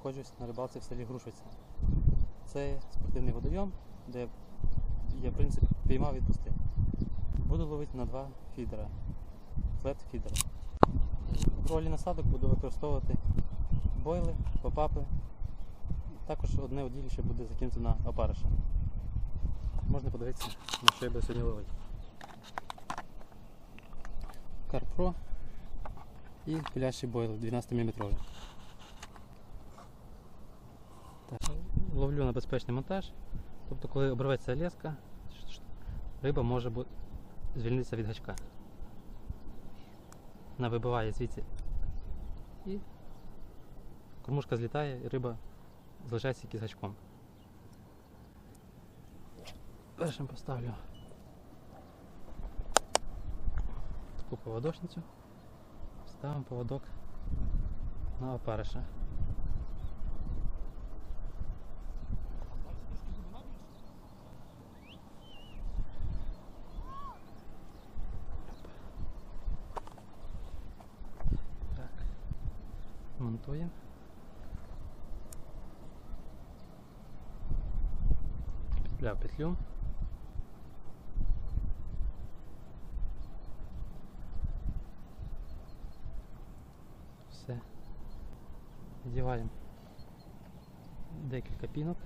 знаходжусь на рибалці в селі Грушвиця. Це спортивний водойом, де я принцип піймав відпустив. Буду ловити на два фідера. Флет фідера. В ролі насадок буду використовувати бойли, попапи. Також одне уділище буде закинуто на опариша. Можна подивитися, на що я буду сьогодні ловити. Карпро і пилящий бойл 12 мм. Ловлю на безпечний монтаж. Тобто, коли обривається леска, риба може звільнитися від гачка. Вона вибиває звідси. І кормушка злітає, і риба залишається тільки гачком. Першим поставлю таку поводочницю. Ставимо поводок на опариша. Так. Монтуємо. Петля в петлю. Все. надеваем декілька пінок.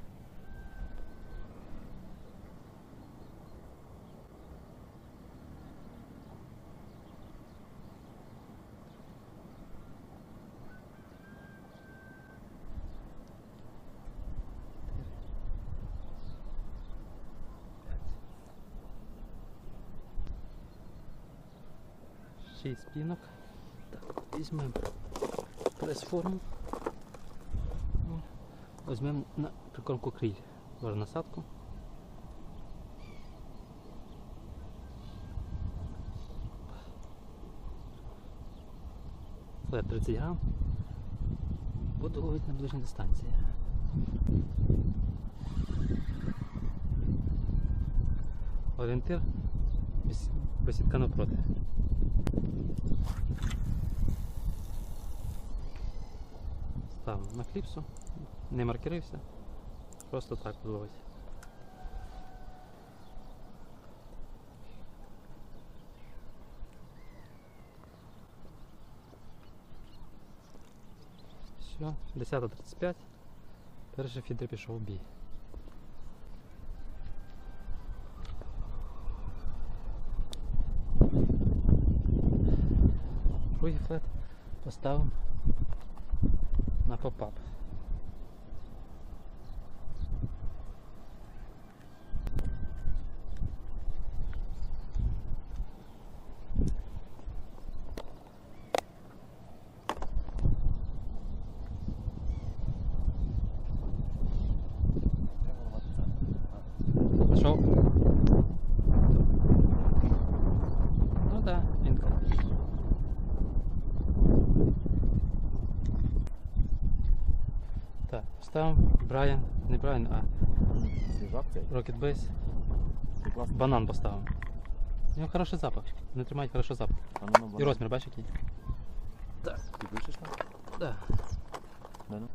Шість пінок. Так, візьмемо прес-форму. Візьмемо на прикормку криль. Ложу насадку. Флет 30 грам. Буду ловити на ближній дистанції. Орієнтир без, навпроти. Ставимо на кліпсу, не маркерився, просто так ловить. Все, 10.35, перший фідер пішов в бій. Другий поставимо на попап. Пішов? Ну да, він Ставимо Брайан, не Брайан, а Свіжак цей. Rocket Base. Класно. Банан поставимо. У нього хороший запах. Вони тримають хороший запах. А ну, ну, І банан. розмір, бачиш який? Так. Ти пишеш там? Да. Да, ну.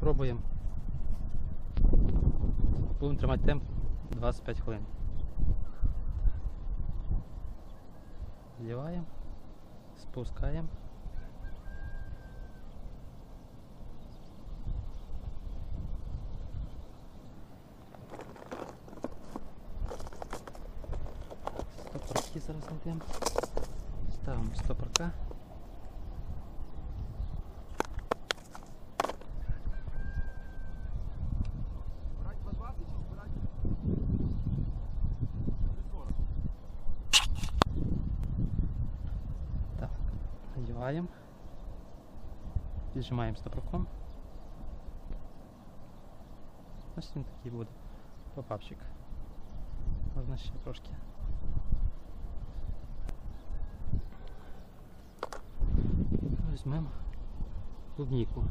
Пробуємо. Будемо тримати темп 25 хвилин. Зливаємо, спускаємо. зараз знайдемо. Ставимо стопорка. Так, надіваємо. Піджимаємо стопорком. Ось він такий буде. Попапчик. Можна ще трошки. Візьмемо клубніку.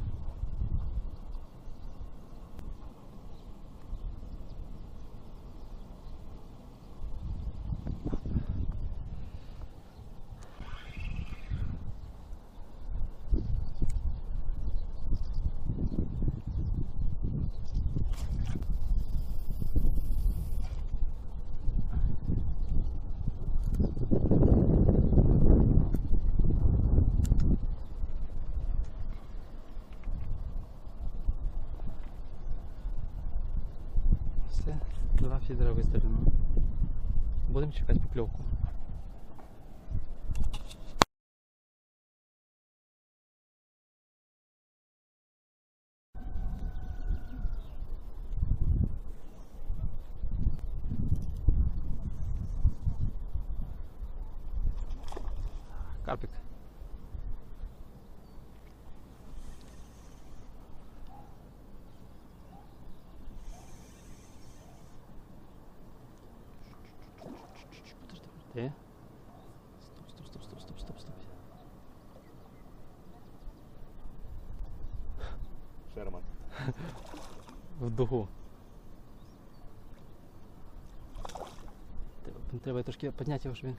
Це два фідера виставлено. Будемо чекати покльовку. Карпик. Подожди. Стоп, стоп, стоп, стоп, стоп, стоп, стоп. Шерман. В дугу. Треба- Треба трошки підняти його, щоб він.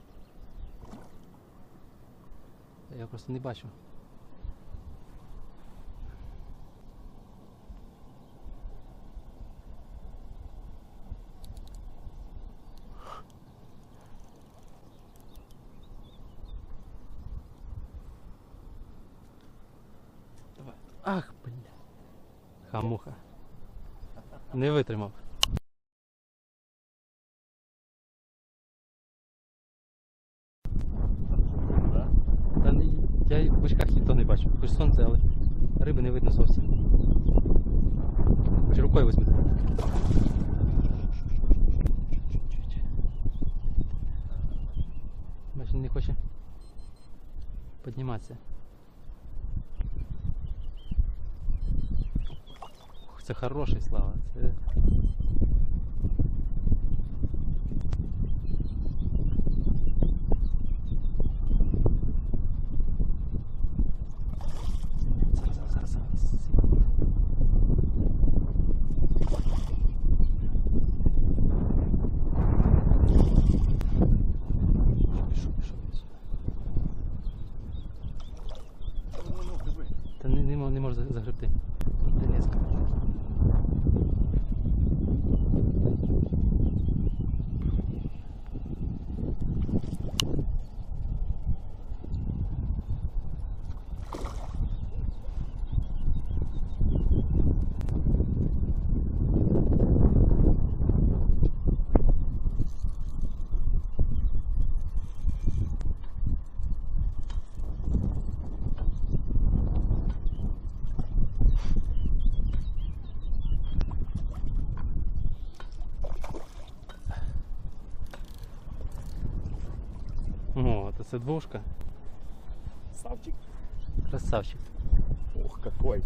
Я просто не бачу. Давай. Ах, бля. Хамуха. Не витримав. Та ні, я в очках і то не бачу. Хоч сонце, але риби не видно зовсім. Хоч рукою. Бачиш, він не хоче підніматися. Це хороший слава. Це... Зараз, зараз, зараз, зараз. Пішов, пішов, пішов. Ну, ну, гриби. Та не, не, мо- не може за- загребти. Де Це двушка. Савчик. Красавчик. Ох, какой.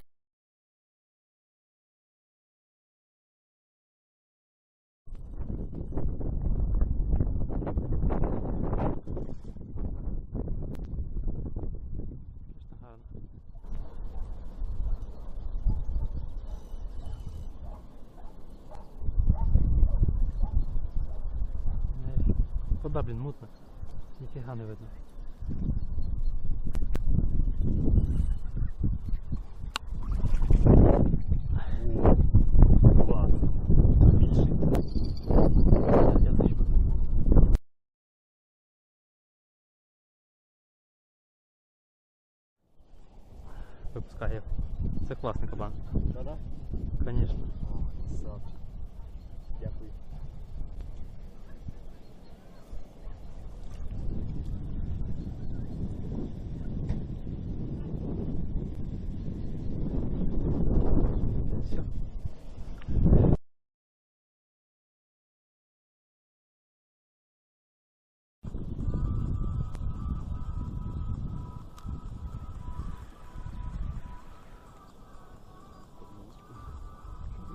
вода, блин, мутно. Ніфіга не видно. Клас. Більший. Я, я зачепив. Випускає. Це класний кабан. Да-да? Звісно. Савчик.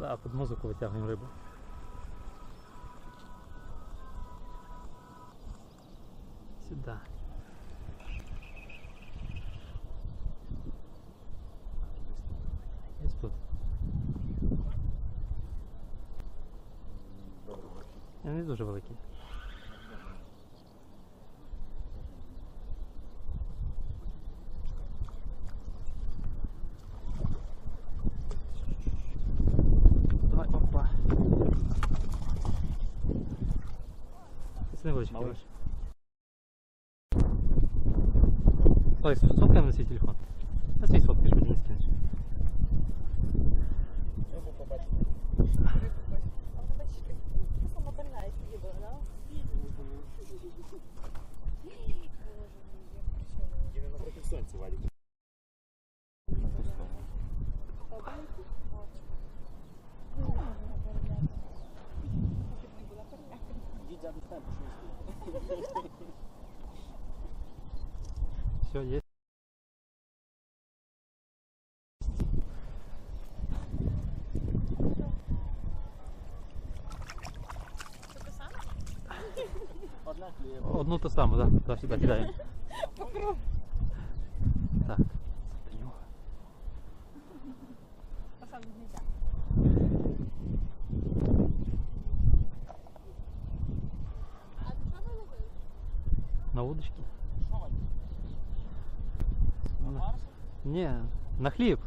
Да, під музику витягуємо рибу. Сюда. Ось тут. Бачу. Дуже великий. Сливочки. Малыш. Ой, сфоткаем на свій телефон. На свій сфоткаєш, хоч не скинеш. Именно против. Одну ту саму, так, да, сюди кидаємо. Так. На удочки? На- Ні, на хліб.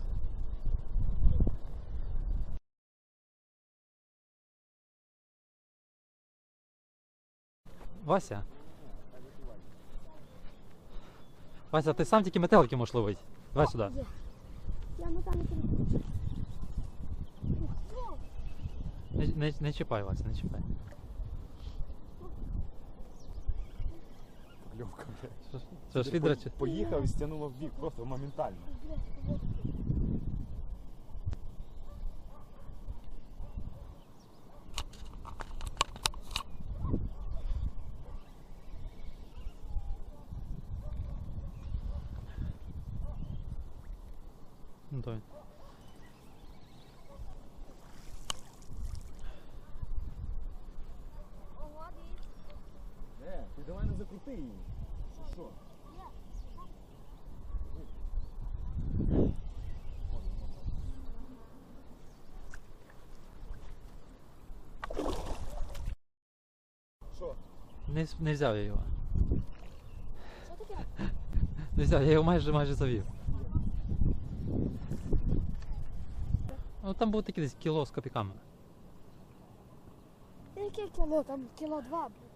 Вася. Вася, ти сам тільки метелики можеш ловити. Давай сюди. Я мотаю. Не, не, не чіпай, Вася, не чіпай. Льовка, блядь. Що ж- Що ж, відра чи- Поїхав і стягнуло в бік, просто моментально. Ну. Е, ти давай не закрути її. Що? Що? Не, не взяв я його. Що таке? Не взяв, я його майже майже завів. Ну там був такий десь кіло з копійками. Яке кіло? Там кіло два. блін.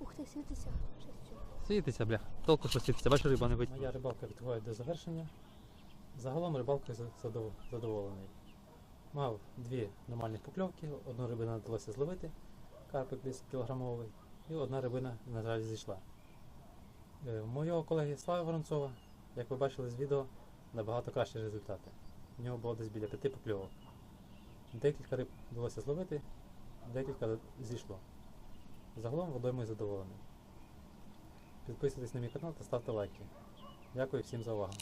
Ух ти, світиться. Світиться, бля. Толку що світиться, бачу, риба не бить. Моя рибалка підходить до завершення. Загалом рибалкою задов- задоволений. Мав дві нормальні покльовки, одну рибину вдалося зловити, карпик десь кілограмовий, і одна рибина, на жаль, зійшла. Е, У моєго колеги Слави Воронцова, як ви бачили з відео, набагато кращі результати. У нього було десь біля п'яти покльовок. Декілька риб вдалося зловити, декілька зійшло. Загалом водоймою задоволений. Підписуйтесь на мій канал та ставте лайки. Дякую всім за увагу.